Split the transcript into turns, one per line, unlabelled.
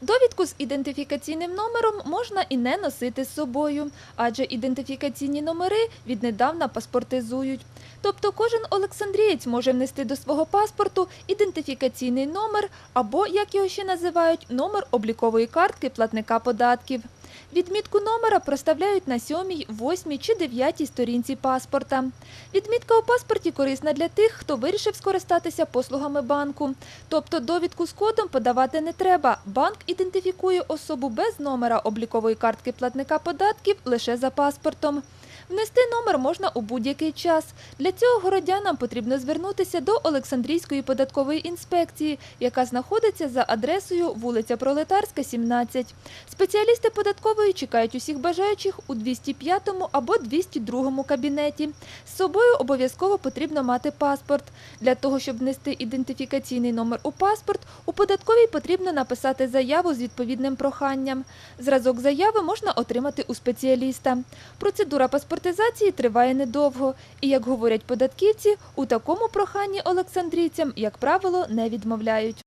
Довідку з ідентифікаційним номером можна і не носити з собою, адже ідентифікаційні номери віднедавна паспортизують. Тобто кожен олександрієць може внести до свого паспорту ідентифікаційний номер або, як його ще називають, номер облікової картки платника податків. Відмітку номера проставляють на сьомій, восьмій чи дев'ятій сторінці паспорта. Відмітка у паспорті корисна для тих, хто вирішив скористатися послугами банку. Тобто довідку з кодом подавати не треба. Банк ідентифікує особу без номера облікової картки платника податків лише за паспортом. Внести номер можна у будь-який час. Для цього городянам потрібно звернутися до Олександрійської податкової інспекції, яка знаходиться за адресою вулиця Пролетарська, 17. Спеціалісти податкової чекають усіх бажаючих у 205 або 202 кабінеті. З собою обов'язково потрібно мати паспорт. Для того, щоб внести ідентифікаційний номер у паспорт, у податковій потрібно написати заяву з відповідним проханням. Зразок заяви можна отримати у спеціаліста. Процедура паспортизації триває недовго. І, як говорять податківці, у такому проханні олександрійцям, як правило, не відмовляють.